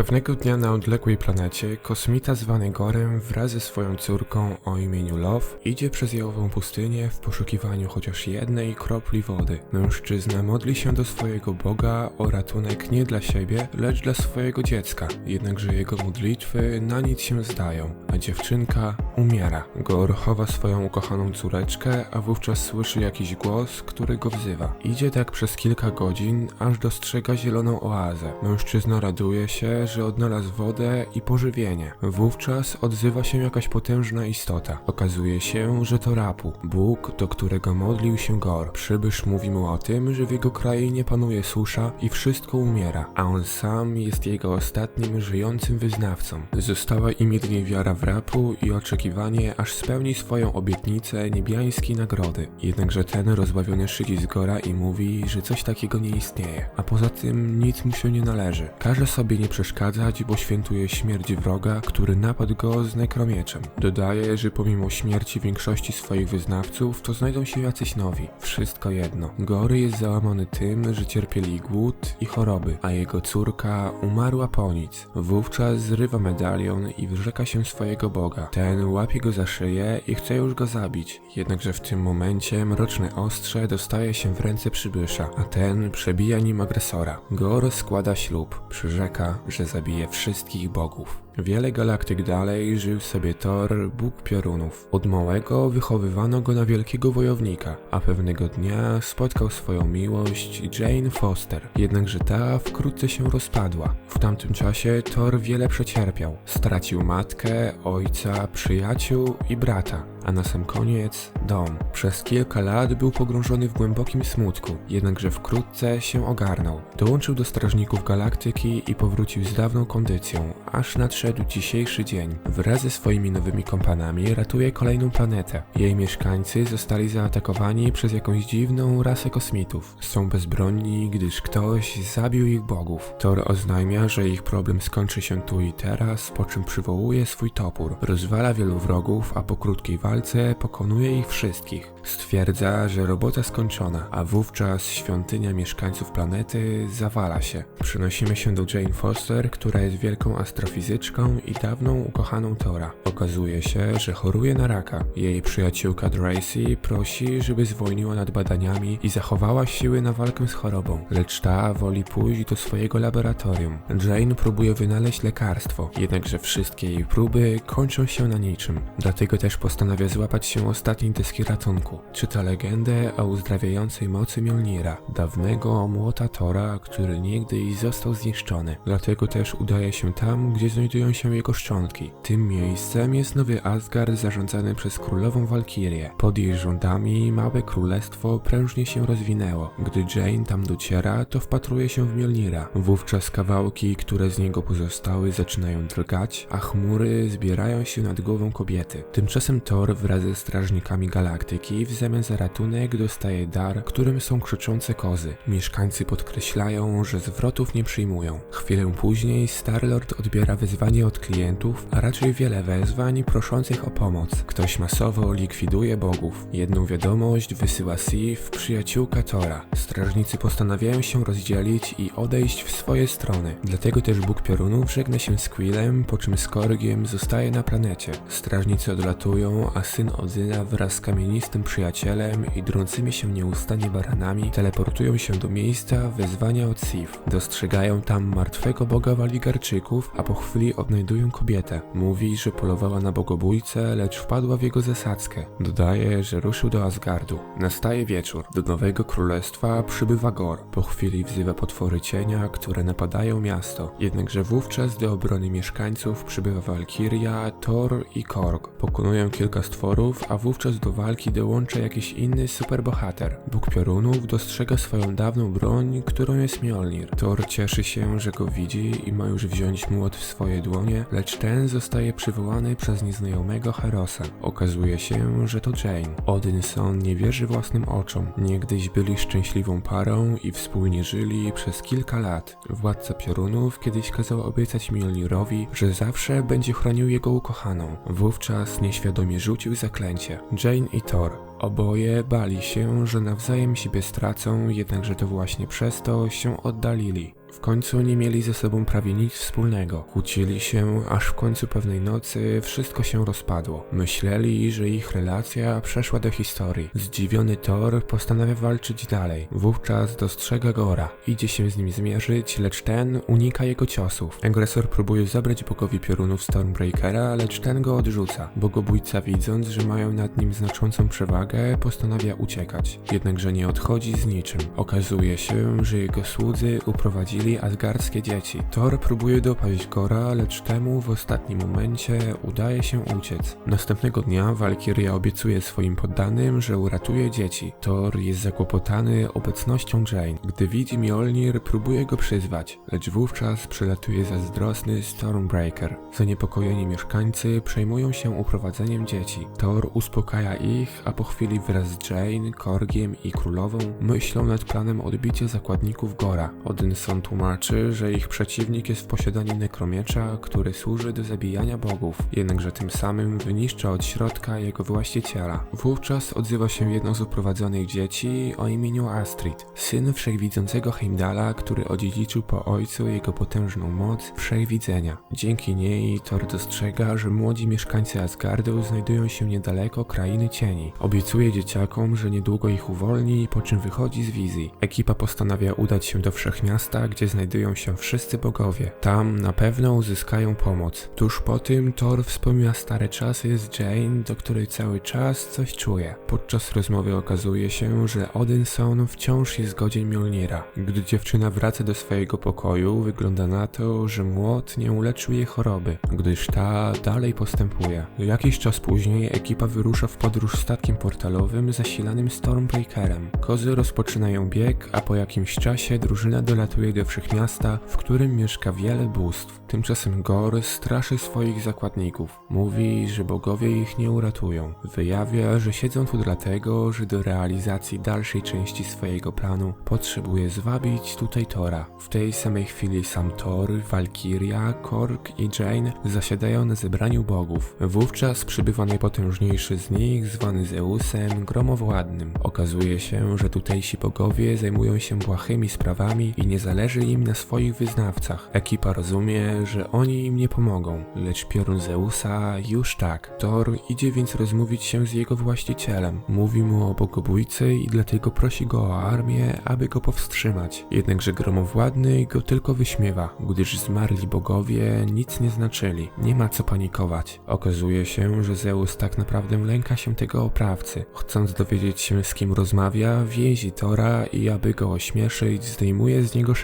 Pewnego dnia na odległej planecie kosmita zwany Gorem wraz ze swoją córką o imieniu Love idzie przez jałową pustynię w poszukiwaniu chociaż jednej kropli wody. Mężczyzna modli się do swojego Boga o ratunek nie dla siebie, lecz dla swojego dziecka. Jednakże jego modlitwy na nic się zdają, a dziewczynka umiera. Gor chowa swoją ukochaną córeczkę, a wówczas słyszy jakiś głos, który go wzywa. Idzie tak przez kilka godzin, aż dostrzega zieloną oazę. Mężczyzna raduje się, że odnalazł wodę i pożywienie. Wówczas odzywa się jakaś potężna istota. Okazuje się, że to Rapu, Bóg, do którego modlił się Gor. Przybysz mówi mu o tym, że w jego krainie panuje susza i wszystko umiera, a on sam jest jego ostatnim żyjącym wyznawcą. Została im jedynie wiara w Rapu i oczekiwanie, aż spełni swoją obietnicę niebiańskiej nagrody. Jednakże ten rozbawiony szydzi z Gora i mówi, że coś takiego nie istnieje, a poza tym nic mu się nie należy. Każe sobie nie przeszkadzać, bo świętuje śmierć wroga, który napadł go z nekromieczem. Dodaje, że pomimo śmierci większości swoich wyznawców, to znajdą się jacyś nowi. Wszystko jedno. Gory jest załamany tym, że cierpieli głód i choroby, a jego córka umarła po nic. Wówczas zrywa medalion i wyrzeka się swojego Boga. Ten łapie go za szyję i chce już go zabić. Jednakże w tym momencie mroczne ostrze dostaje się w ręce przybysza, a ten przebija nim agresora. Gor składa ślub. Przyrzeka, że zabije wszystkich bogów. Wiele galaktyk dalej żył sobie Thor, Bóg piorunów. Od małego wychowywano go na wielkiego wojownika, a pewnego dnia spotkał swoją miłość Jane Foster. Jednakże ta wkrótce się rozpadła. W tamtym czasie Thor wiele przecierpiał. Stracił matkę, ojca, przyjaciół i brata a na sam koniec dom. Przez kilka lat był pogrążony w głębokim smutku, jednakże wkrótce się ogarnął. Dołączył do Strażników Galaktyki i powrócił z dawną kondycją, aż nadszedł dzisiejszy dzień. Wraz ze swoimi nowymi kompanami ratuje kolejną planetę. Jej mieszkańcy zostali zaatakowani przez jakąś dziwną rasę kosmitów. Są bezbronni, gdyż ktoś zabił ich bogów. Thor oznajmia, że ich problem skończy się tu i teraz, po czym przywołuje swój topór. Rozwala wielu wrogów, a po krótkiej walce pokonuje ich wszystkich. Stwierdza, że robota skończona, a wówczas świątynia mieszkańców planety zawala się. Przenosimy się do Jane Foster, która jest wielką astrofizyczką i dawną ukochaną Tora. Okazuje się, że choruje na raka. Jej przyjaciółka Tracy prosi, żeby zwolniła nad badaniami i zachowała siły na walkę z chorobą, lecz ta woli pójść do swojego laboratorium. Jane próbuje wynaleźć lekarstwo, jednakże wszystkie jej próby kończą się na niczym. Dlatego też postanawia złapać się ostatniej deski ratunku. Czyta legendę o uzdrawiającej mocy Mjolnira, dawnego młota Tora, który niegdyś został zniszczony. Dlatego też udaje się tam, gdzie znajdują się jego szczątki. Tym miejscem jest nowy Asgard zarządzany przez królową Walkirię. Pod jej rządami małe królestwo prężnie się rozwinęło. Gdy Jane tam dociera, to wpatruje się w Mjolnira. Wówczas kawałki, które z niego pozostały, zaczynają drgać, a chmury zbierają się nad głową kobiety. Tymczasem Thor wraz ze strażnikami galaktyki w zamian za ratunek dostaje dar, którym są krzyczące kozy. Mieszkańcy podkreślają, że zwrotów nie przyjmują. Chwilę później Starlord odbiera wezwanie od klientów, a raczej wiele wezwań proszących o pomoc. Ktoś masowo likwiduje bogów. Jedną wiadomość wysyła Sif, przyjaciółka Tora. Strażnicy postanawiają się rozdzielić i odejść w swoje strony. Dlatego też Bóg Piorunów żegna się z Quillem, po czym Skorgiem zostaje na planecie. Strażnicy odlatują, a syn Odyna wraz z kamienistym przyjacielem i drącymi się nieustannie baranami teleportują się do miejsca wezwania od Sif. Dostrzegają tam martwego boga Waligarczyków, a po chwili odnajdują kobietę. Mówi, że polowała na bogobójcę, lecz wpadła w jego zasadzkę. Dodaje, że ruszył do Asgardu. Nastaje wieczór. Do nowego królestwa przybywa Gor. Po chwili wzywa potwory cienia, które napadają miasto. Jednakże wówczas do obrony mieszkańców przybywa Walkiria, Thor i Korg. Pokonują kilka stworów, a wówczas do walki dołącza jakiś inny superbohater. Bóg Piorunów dostrzega swoją dawną broń, którą jest Mjolnir. Thor cieszy się, że go widzi i ma już wziąć młot w swoje dłonie, lecz ten zostaje przywołany przez nieznajomego Herosa. Okazuje się, że to Jane. Odinson nie wierzy własnym oczom. Niegdyś byli szczęśliwą parą i wspólnie żyli przez kilka lat. Władca Piorunów kiedyś kazał obiecać Mjolnirowi, że zawsze będzie chronił jego ukochaną. Wówczas nieświadomie rzucił zaklęcie. Jane i Thor Oboje bali się, że nawzajem siebie stracą, jednakże to właśnie przez to się oddalili. W końcu nie mieli ze sobą prawie nic wspólnego. Kłócili się, aż w końcu pewnej nocy wszystko się rozpadło. Myśleli, że ich relacja przeszła do historii. Zdziwiony Thor postanawia walczyć dalej. Wówczas dostrzega Gora. Idzie się z nim zmierzyć, lecz ten unika jego ciosów. Agresor próbuje zabrać bogowi piorunów Stormbreakera, lecz ten go odrzuca. Bogobójca widząc, że mają nad nim znaczącą przewagę, postanawia uciekać. Jednakże nie odchodzi z niczym. Okazuje się, że jego słudzy uprowadzili asgardzkie dzieci. Thor próbuje dopaść Gora, lecz temu w ostatnim momencie udaje się uciec. Następnego dnia Valkyria obiecuje swoim poddanym, że uratuje dzieci. Thor jest zakłopotany obecnością Jane. Gdy widzi Mjolnir, próbuje go przyzwać, lecz wówczas przylatuje zazdrosny Stormbreaker. Zaniepokojeni mieszkańcy przejmują się uprowadzeniem dzieci. Thor uspokaja ich, a po chwili wraz z Jane, Korgiem i królową myślą nad planem odbicia zakładników Gora. Odinson tłumaczy, że ich przeciwnik jest w posiadaniu nekromiecza, który służy do zabijania bogów, jednakże tym samym wyniszcza od środka jego właściciela. Wówczas odzywa się jedno z uprowadzonych dzieci o imieniu Astrid, syn wszechwidzącego Heimdala, który odziedziczył po ojcu jego potężną moc wszechwidzenia. Dzięki niej Thor dostrzega, że młodzi mieszkańcy Asgardu znajdują się niedaleko krainy cieni. Obiecuje dzieciakom, że niedługo ich uwolni, po czym wychodzi z wizji. Ekipa postanawia udać się do Wszechmiasta, gdzie znajdują się wszyscy bogowie. Tam na pewno uzyskają pomoc. Tuż po tym Thor wspomina stare czasy z Jane, do której cały czas coś czuje. Podczas rozmowy okazuje się, że Odinson wciąż jest godzien Mjolnira. Gdy dziewczyna wraca do swojego pokoju, wygląda na to, że młot nie uleczył jej choroby, gdyż ta dalej postępuje. Jakiś czas później ekipa wyrusza w podróż statkiem portalowym zasilanym Stormbreakerem. Kozy rozpoczynają bieg, a po jakimś czasie drużyna dolatuje do wszechmiasta, w którym mieszka wiele bóstw. Tymczasem Gor straszy swoich zakładników. Mówi, że bogowie ich nie uratują. Wyjawia, że siedzą tu dlatego, że do realizacji dalszej części swojego planu potrzebuje zwabić tutaj Tora. W tej samej chwili sam Thor, Valkyria, Korg i Jane zasiadają na zebraniu bogów. Wówczas przybywa najpotężniejszy z nich, zwany Zeusem, gromowładnym. Okazuje się, że tutejsi bogowie zajmują się błahymi sprawami i nie zależy im na swoich wyznawcach. Ekipa rozumie, że oni im nie pomogą, lecz piorun Zeusa już tak. Thor idzie więc rozmówić się z jego właścicielem. Mówi mu o bogobójcy i dlatego prosi go o armię, aby go powstrzymać. Jednakże gromowładny go tylko wyśmiewa, gdyż zmarli bogowie nic nie znaczyli. Nie ma co panikować. Okazuje się, że Zeus tak naprawdę lęka się tego oprawcy. Chcąc dowiedzieć się z kim rozmawia, więzi Tora i aby go ośmieszyć, zdejmuje z niego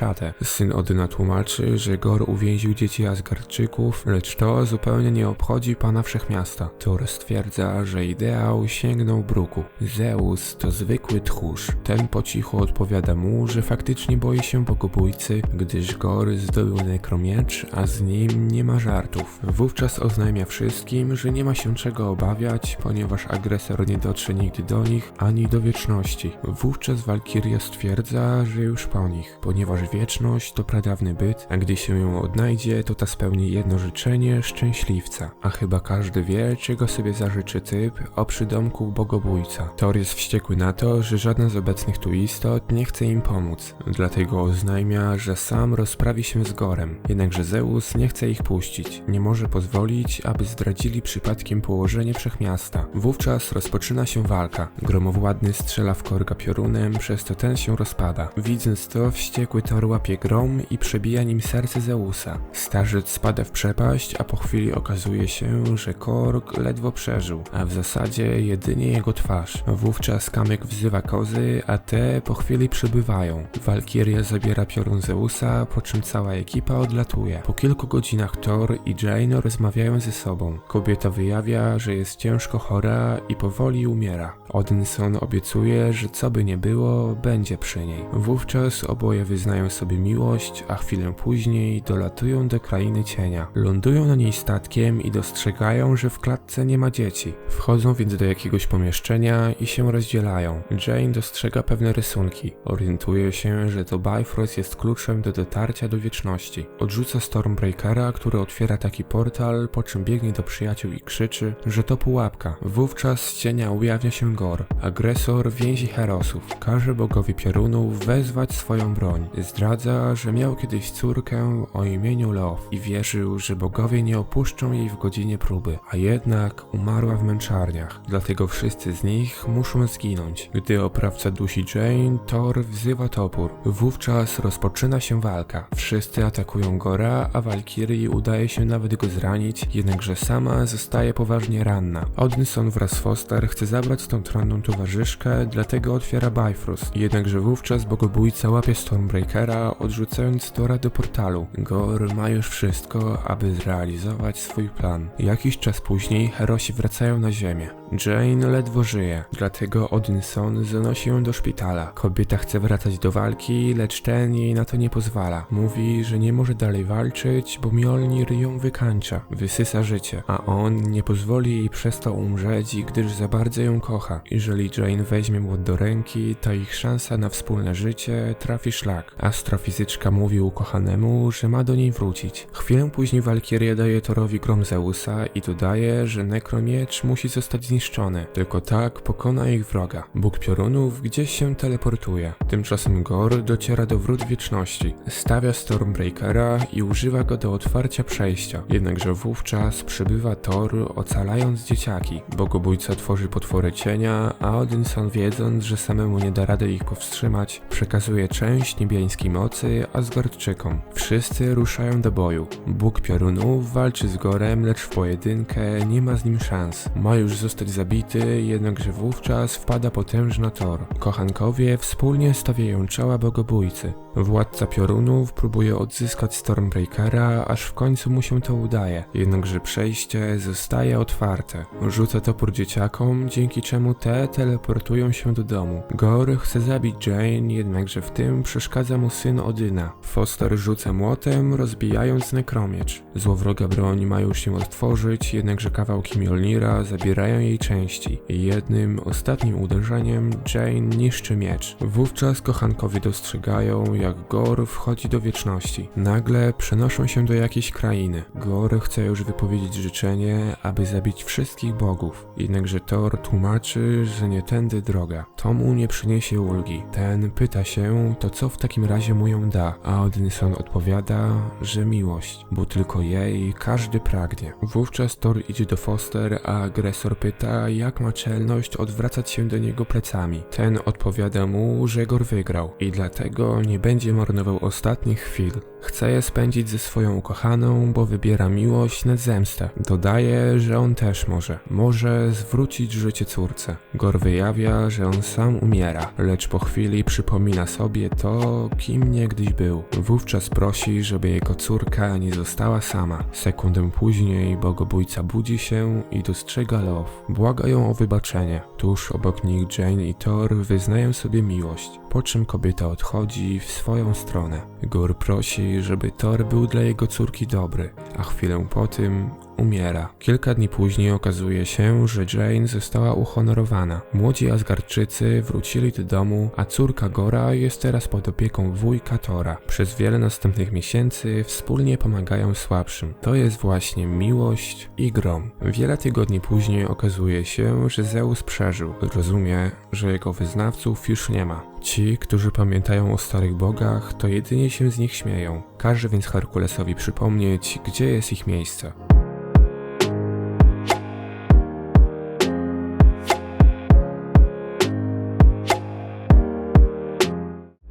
Syn Odyna tłumaczy, że Gor uwięził dzieci Asgardczyków, lecz to zupełnie nie obchodzi pana wszechmiasta. Thor stwierdza, że ideał sięgnął bruku. Zeus to zwykły tchórz. Ten po cichu odpowiada mu, że faktycznie boi się bogobójcy, gdyż Gor zdobył nekromiecz, a z nim nie ma żartów. Wówczas oznajmia wszystkim, że nie ma się czego obawiać, ponieważ agresor nie dotrze nigdy do nich ani do wieczności. Wówczas Walkiria stwierdza, że już po nich, ponieważ to pradawny byt, a gdy się ją odnajdzie, to ta spełni jedno życzenie szczęśliwca. A chyba każdy wie, czego sobie zażyczy typ o przydomku bogobójca. Thor jest wściekły na to, że żadna z obecnych tu istot nie chce im pomóc, dlatego oznajmia, że sam rozprawi się z Gorem. Jednakże Zeus nie chce ich puścić, nie może pozwolić, aby zdradzili przypadkiem położenie wszechmiasta. Wówczas rozpoczyna się walka. Gromowładny strzela w Korga piorunem, przez to ten się rozpada. Widząc to, wściekły Thor łapie grom i przebija nim serce Zeusa. Starzec spada w przepaść, a po chwili okazuje się, że Korg ledwo przeżył, a w zasadzie jedynie jego twarz. Wówczas Kamyk wzywa kozy, a te po chwili przybywają. Walkiria zabiera piorun Zeusa, po czym cała ekipa odlatuje. Po kilku godzinach Thor i Jane rozmawiają ze sobą. Kobieta wyjawia, że jest ciężko chora i powoli umiera. Odinson obiecuje, że co by nie było, będzie przy niej. Wówczas oboje wyznają sobie miłość, a chwilę później dolatują do krainy cienia. Lądują na niej statkiem i dostrzegają, że w klatce nie ma dzieci. Wchodzą więc do jakiegoś pomieszczenia i się rozdzielają. Jane dostrzega pewne rysunki. Orientuje się, że to Bifrost jest kluczem do dotarcia do wieczności. Odrzuca Stormbreakera, który otwiera taki portal, po czym biegnie do przyjaciół i krzyczy, że to pułapka. Wówczas z cienia ujawnia się Gor. Agresor więzi Herosów. Każe bogowi piorunów wezwać swoją broń. Zdradza zdradza, że miał kiedyś córkę o imieniu Love i wierzył, że bogowie nie opuszczą jej w godzinie próby, a jednak umarła w męczarniach. Dlatego wszyscy z nich muszą zginąć. Gdy oprawca dusi Jane, Thor wzywa topór. Wówczas rozpoczyna się walka. Wszyscy atakują Gora, a Valkyrii udaje się nawet go zranić, jednakże sama zostaje poważnie ranna. Odinson wraz z Foster chce zabrać tą tronną towarzyszkę, dlatego otwiera Bifrost. Jednakże wówczas bogobójca łapie Stormbreakera, odrzucając Tora do portalu. Gor ma już wszystko, aby zrealizować swój plan. Jakiś czas później herosi wracają na ziemię. Jane ledwo żyje, dlatego Odinson zanosi ją do szpitala. Kobieta chce wracać do walki, lecz ten jej na to nie pozwala. Mówi, że nie może dalej walczyć, bo Mjolnir ją wykańcza, wysysa życie, a on nie pozwoli jej przez to umrzeć, gdyż za bardzo ją kocha. Jeżeli Jane weźmie młot do ręki, to ich szansa na wspólne życie trafi szlak. Astrofizyczka mówi ukochanemu, że ma do niej wrócić. Chwilę później Valkyria daje Thorowi grom Zeusa i dodaje, że nekromiecz musi zostać zniszczony. Tylko tak pokona ich wroga. Bóg piorunów gdzieś się teleportuje. Tymczasem Gor dociera do wrót wieczności. Stawia Stormbreakera i używa go do otwarcia przejścia. Jednakże wówczas przybywa Thor, ocalając dzieciaki. Bogobójca tworzy potwory cienia, a Odinson wiedząc, że samemu nie da rady ich powstrzymać, przekazuje część niebiańskiej mocy Asgardczykom. Wszyscy ruszają do boju. Bóg piorunów walczy z Gorem, lecz w pojedynkę nie ma z nim szans. Ma już zostać zabity, jednakże wówczas wpada potężna Thor. Kochankowie wspólnie stawiają czoła bogobójcy. Władca piorunów próbuje odzyskać Stormbreakera, aż w końcu mu się to udaje, jednakże przejście zostaje otwarte. Rzuca topór dzieciakom, dzięki czemu te teleportują się do domu. Gor chce zabić Jane, jednakże w tym przeszkadza mu syn Odyna. Foster rzuca młotem, rozbijając nekromiecz. Złowroga broń ma już się odtworzyć, jednakże kawałki Mjolnira zabierają jej części. Jednym, ostatnim uderzeniem Jane niszczy miecz. Wówczas kochankowie dostrzegają, jak Gor wchodzi do wieczności. Nagle przenoszą się do jakiejś krainy. Gor chce już wypowiedzieć życzenie, aby zabić wszystkich bogów. Jednakże Thor tłumaczy, że nie tędy droga. To mu nie przyniesie ulgi. Ten pyta się, to co w takim razie mu da, a Odinson odpowiada, że miłość, bo tylko jej każdy pragnie. Wówczas Thor idzie do Foster, a agresor pyta, jak ma czelność odwracać się do niego plecami. Ten odpowiada mu, że Gor wygrał i dlatego nie będzie marnował ostatnich chwil. Chce je spędzić ze swoją ukochaną, bo wybiera miłość nad zemstę. Dodaje, że on też może. Może zwrócić życie córce. Gor wyjawia, że on sam umiera, lecz po chwili przypomina sobie to, kim niegdyś był. Wówczas prosi, żeby jego córka nie została sama. Sekundę później bogobójca budzi się i dostrzega Love. Błaga ją o wybaczenie. Tuż obok nich Jane i Thor wyznają sobie miłość, po czym kobieta odchodzi w swoją stronę. Gor prosi, żeby Thor był dla jego córki dobry, a chwilę po tym umiera. Kilka dni później okazuje się, że Jane została uhonorowana. Młodzi Asgardczycy wrócili do domu, a córka Gora jest teraz pod opieką wujka Tora. Przez wiele następnych miesięcy wspólnie pomagają słabszym. To jest właśnie miłość i grom. Wiele tygodni później okazuje się, że Zeus przeżył. Rozumie, że jego wyznawców już nie ma. Ci, którzy pamiętają o starych bogach, to jedynie się z nich śmieją. Każe więc Herkulesowi przypomnieć, gdzie jest ich miejsce.